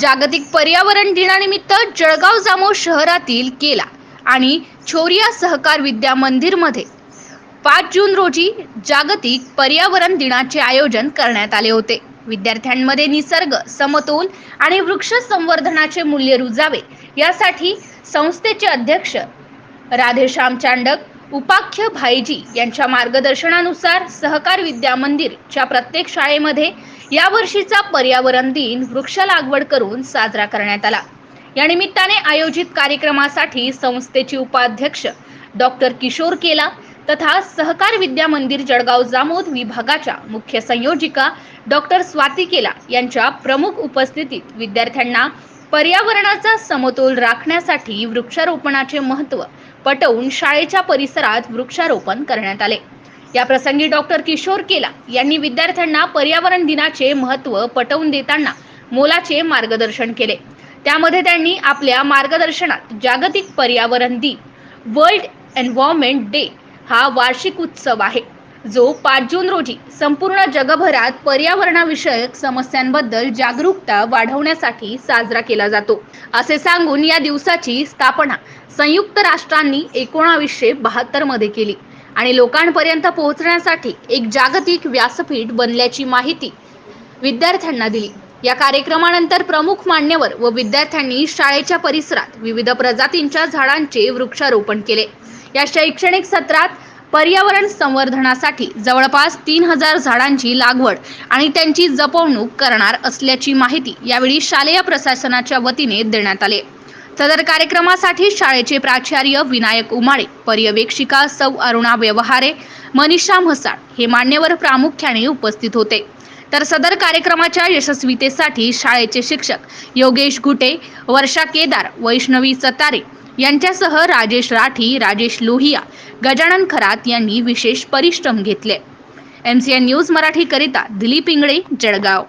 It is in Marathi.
जागतिक पर्यावरण दिनानिमित्त जळगाव जामो शहरातील केला आणि छोरिया सहकार विद्या मंदिरमध्ये पाच जून रोजी जागतिक पर्यावरण दिनाचे आयोजन करण्यात आले होते. विद्यार्थ्यांमध्ये निसर्ग समतोल आणि वृक्ष संवर्धनाचे मूल्य रुजावे यासाठी संस्थेचे अध्यक्ष राधेश्याम चांडक उपाख्य भाईजी यांच्या मार्गदर्शनानुसार सहकार विद्या मंदिरच्या प्रत्येक शाळेमध्ये यावर्षीचा पर्यावरण दिन वृक्ष लागवड करून साजरा करण्यात आला. या निमित्ताने आयोजित कार्यक्रमासाठी संस्थेचे उपाध्यक्ष डॉक्टर किशोर केला तथा सहकार विद्या मंदिर जळगाव जामोद विभागाच्या मुख्य संयोजिका डॉक्टर स्वाती केला यांच्या प्रमुख उपस्थितीत विद्यार्थ्यांना पर्यावरणाचा समतोल राखण्यासाठी वृक्षारोपणाचे महत्त्व पटवून शाळेच्या परिसरात वृक्षारोपण करण्यात आले. या प्रसंगी डॉक्टर किशोर केला यांनी विद्यार्थ्यांना पर्यावरण दिनाचे महत्त्व पटवून देताना मोलाचे मार्गदर्शन केले. त्यामध्ये त्यांनी आपल्या मार्गदर्शनात जागतिक पर्यावरण दिन वर्ल्ड एन्व्हायरमेंट डे हा वार्षिक उत्सव आहे जो पाच जून रोजी संपूर्ण जगभरात पर्यावरणाविषयक समस्यांबद्दल जागरूकता वाढवण्यासाठी साजरा केला जातो. असे सांगून या दिवसाची स्थापना संयुक्त राष्ट्रांनी एकोणावीसशे बहात्तरमध्ये केली. आणि लोकांपर्यंत पोहोचण्यासाठी एक जागतिक व्यासपीठ बनल्याची माहिती विद्यार्थ्यांना दिली. या कार्यक्रमानंतर प्रमुख मान्यवर व विद्यार्थ्यांनी शाळेच्या परिसरात विविध प्रजातींच्या झाडांचे वृक्षारोपण केले. या शैक्षणिक सत्रात पर्यावरण संवर्धनासाठी जवळपास तीन हजार झाडांची लागवड आणि त्यांची जपवणूक करणार असल्याची माहिती यावेळी शालेय प्रशासनाच्या वतीने देण्यात आले. सदर कार्यक्रमासाठी शाळेचे प्राचार्य विनायक उमाळे पर्यवेक्षिका सौ अरुणा व्यवहारे मनीषा म्हसाळ हे मान्यवर प्रामुख्याने उपस्थित होते. तर सदर कार्यक्रमाच्या यशस्वीतेसाठी शाळेचे शिक्षक योगेश घुटे वर्षा केदार वैष्णवी सतारे यांच्यासह राजेश राठी राजेश लोहिया गजानन खरात यांनी विशेष परिश्रम घेतले. एम सी एन न्यूज मराठीकरिता दिलीप इंगळे जळगाव.